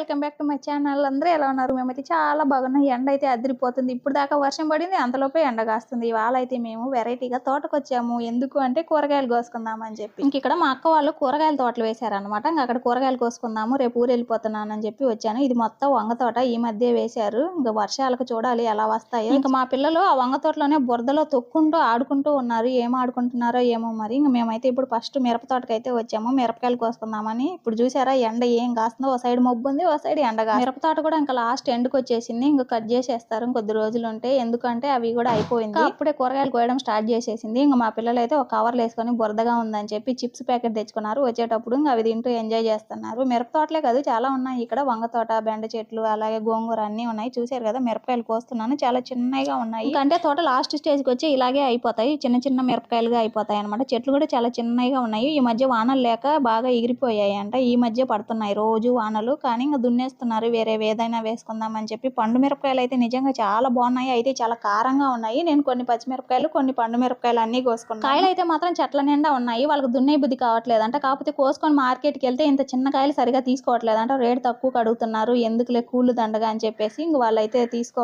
Welcome back to my channel. అందరూ ఎలా ఉన్నారు? మేమైతే చాలా బాగున్నాం. ఎండ అయితే అదిరిపోతుంది. ఇప్పుడు దాకా వర్షం పడింది. అంతలోపే ఎండ కాస్తుంది. ఇవాళ అయితే మేము వెరైటీగా తోటకు వచ్చాము ఎందుకు అంటే కూరగాయలు కోసుకుందాం అని చెప్పి. ఇంక ఇక్కడ మా అక్క వాళ్ళు కూరగాయల తోటలు వేశారనమాట ఇంకా అక్కడ కూరగాయలు కోసుకుందాము. రేపు ఊరు వెళ్ళిపోతున్నాను అని చెప్పి వచ్చాను. ఇది మొత్తం వంగ తోట. ఈ మధ్య వేశారు. ఇంకా వర్షాలకు చూడాలి. ఎలా వస్తాయో. ఇంకా మా పిల్లలు ఆ వంగ తోటలోనే బురదలో తొక్కుంటూ ఆడుకుంటూ ఉన్నారు. ఏం ఆడుకుంటున్నారో ఏమో మరి. ఇంకా మేమైతే ఇప్పుడు ఫస్ట్ మిరప తోటకైతే వచ్చాము. మిరపకాయలు కోసుకుందామని. ఇప్పుడు చూసారా? ఎండ ఏం కాస్తుందో. ఓ సైడ్ మబ్బు ఉంది ఓ సైడ్ ఎండ కాస్తుంది. మిరప తోట కూడా ఇంకా లాస్ట్ ఎండ్కి వచ్చేసింది. ఇంకా కట్ చేసేస్తారు. ఇంకొద్ది రోజులు ఉంటే ఎందుకంటే అవి కూడా అయిపోయింది. అప్పుడే కూరగాయలు కోయడం స్టార్ట్ చేసేసింది. ఇంకా మా పిల్లలు అయితే ఒక కవర్లు వేసుకొని బురదగా ఉందని చెప్పి చిప్స్ ప్యాకెట్ తెచ్చుకున్నారు. వచ్చేటప్పుడు ఇంకా అవి తింటూ ఎంజాయ్ చేస్తున్నారు. మిరప తోటలే కాదు చాలా ఉన్నాయి. ఇక్కడ వంగ తోట బెండ చెట్లు అలాగే గోంగూర అన్ని ఉన్నాయి. చూసారు కదా మిరపకాయలు కోస్తున్నాను. చాలా చిన్నగా ఉన్నాయి. అంటే తోట లాస్ట్ స్టేజ్కి వచ్చి ఇలాగే అయిపోతాయి. చిన్న చిన్న మిరపకాయలుగా అయిపోతాయి అనమాట చెట్లు కూడా చాలా చిన్నగా ఉన్నాయి. ఈ మధ్య వానలు లేక బాగా ఎగిరిపోయాయి అంట ఈ మధ్య పడుతున్నాయి. రోజు వానలు. కానీ ఇంకా దున్నేస్తున్నారు వేరే ఏదైనా వేసుకుందాం అని చెప్పి. పండు మిరపకాయలు అయితే నిజంగా చాలా బాగున్నాయి. అయితే చాలా కారంగా ఉన్నాయి. నేను కొన్ని పచ్చిమిరపకాయలు కొన్ని పండు మిరపకాయలు అన్ని కోసుకున్నాను. కాయలు అయితే మాత్రం చెట్ల నిండా ఉన్నాయి. వాళ్ళకి దున్నే బుద్ధి కావట్లేదు అంటే కాకపోతే కోసుకొని మార్కెట్కి వెళ్తే ఇంత చిన్న కాయలు సరిగా తీసుకోవట్లేదు అంటే రేటు తక్కువ అడుగుతున్నారు ఎందుకులే కూలు దండగా అని చెప్పేసి ఇంక వాళ్ళైతే తీసుకో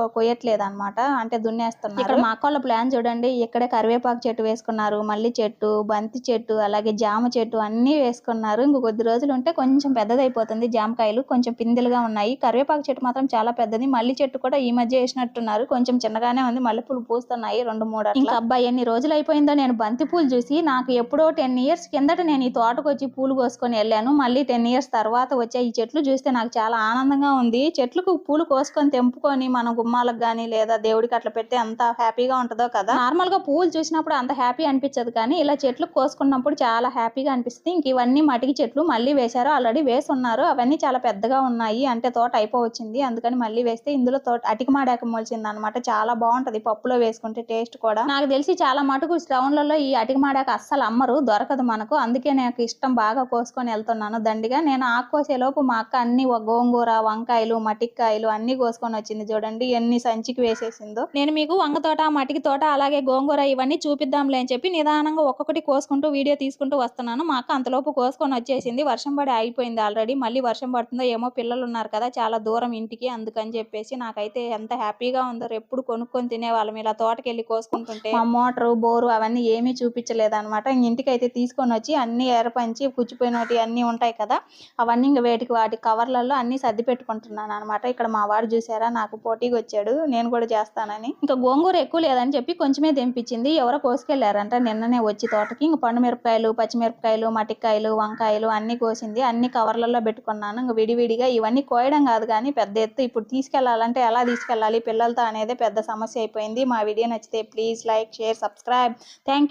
అనమాట అంటే దున్నేస్తున్నారు. ఇక్కడ మా అక్క వాళ్ళ ప్లాన్ చూడండి. ఇక్కడే కరివేపాకు చెట్టు వేసుకున్నారు. మల్లి చెట్టు బంతి చెట్టు అలాగే జామ చెట్టు అన్ని వేసుకున్నారు. ఇంక కొద్ది రోజులు ఉంటే కొంచెం పెద్దదైపోతుంది జామకాయలు. కొంచెం పిందెలుగా ఉన్నాయి. కరివేపాకు చెట్టు మాత్రం చాలా పెద్దది. మల్లి చెట్టు కూడా ఈ మధ్య వేసినట్టున్నారు. కొంచెం చిన్నగానే ఉంది. మల్లెపూలు పూస్తున్నాయి రెండు మూడు ఇంకా అబ్బాయి ఎన్ని రోజులు అయిపోయిందో నేను బంతి పూలు చూసి నాకు ఎప్పుడో టెన్ ఇయర్స్ కిందట నేను ఈ తోటకు వచ్చి పూలు కోసుకొని వెళ్ళాను. మళ్ళీ టెన్ ఇయర్స్ తర్వాత వచ్చే ఈ చెట్లు చూస్తే నాకు చాలా ఆనందంగా ఉంది. చెట్లకు పూలు కోసుకొని తెంపుకొని మన గుమ్మాలకు కానీ లేదా దేవుడికి అట్లా పెడితే అంత హ్యాపీగా ఉంటుందో కదా? నార్మల్గా పూలు చూసినప్పుడు అంత హ్యాపీ అనిపించదు కానీ ఇలా చెట్లు కోసుకున్నప్పుడు చాలా హ్యాపీగా అనిపిస్తుంది. ఇంక ఇవన్నీ మటికి చెట్లు మళ్ళీ వేశారు. ఆల్రెడీ వేసి ఉన్నారు అవన్నీ చాలా పెద్దగా ఉన్నాయి ఉన్నాయి. అంటే తోట అయిపోవచ్చింది. అందుకని మళ్ళీ వేస్తే ఇందులో తోట అటికమాడాక మొలిచింది అనమాట చాలా బాగుంటది. పప్పులో వేసుకుంటే టేస్ట్ కూడా. నాకు తెలిసి చాలా మటుకు టౌన్లలో ఈ అటికమాడాక అస్సలు అమ్మరు. దొరకదు మనకు. అందుకే నాకు ఇష్టం బాగా కోసుకొని వెళ్తున్నాను. దండిగా నేను ఆకు కోసేలోపు మా అక్క అన్ని గోంగూర వంకాయలు మటిక్కాయలు అన్ని కోసుకొని వచ్చింది చూడండి. ఎన్ని సంచికి వేసేసిందో. నేను మీకు వంగ తోట మటికి తోట అలాగే గోంగూర ఇవన్నీ చూపిద్దాంలే అని చెప్పి నిదానంగా ఒక్కొక్కటి కోసుకుంటూ వీడియో తీసుకుంటూ వస్తున్నాను. మా అక్క అంతలోపు కోసుకొని వచ్చేసింది. వర్షం పడి అయిపోయింది ఆల్రెడీ. మళ్ళీ వర్షం పడుతుందో ఏమో పిల్లలు ఉన్నారు కదా చాలా దూరం ఇంటికి అందుకని చెప్పేసి నాకైతే ఎంత హ్యాపీగా ఉందో ఎప్పుడు కొనుక్కొని తినేవాళ్ళం. ఇలా తోటకి వెళ్ళి కోసుకుంటుంటే మా మోటారు బోరు అవన్నీ ఏమీ చూపించలేదు అనమాట ఇంటికి అయితే తీసుకొని వచ్చి అన్ని ఏర్పంచి పుచ్చిపోయినవి అన్ని ఉంటాయి కదా అవన్నీ ఇంకా వేటికి వాటి కవర్లలో అన్ని సర్ది పెట్టుకుంటున్నాను అనమాట ఇక్కడ మా వాడు చూసారా నాకు పోటీకి వచ్చాడు నేను కూడా చేస్తానని. ఇంకా గోంగూర ఎక్కువ లేదని చెప్పి కొంచెమే తెంపించింది. ఎవరో కోసుకెళ్ళారంట నిన్ననే వచ్చి తోటకి. ఇంకా పండు మిరపకాయలు పచ్చిమిరపకాయలు మటికాయలు వంకాయలు అన్ని కోసింది. అన్ని కవర్లలో పెట్టుకున్నాను. ఇంకా విడివిడిగా ఇవన్నీ కోయడం కాదు కానీ పెద్ద ఎత్తు ఇప్పుడు తీసుకెళ్ళాలంటే ఎలా తీసుకెళ్ళాలి? పిల్లలతో అనేది పెద్ద సమస్య అయిపోయింది. మా వీడియో నచ్చితే please like share subscribe. Thank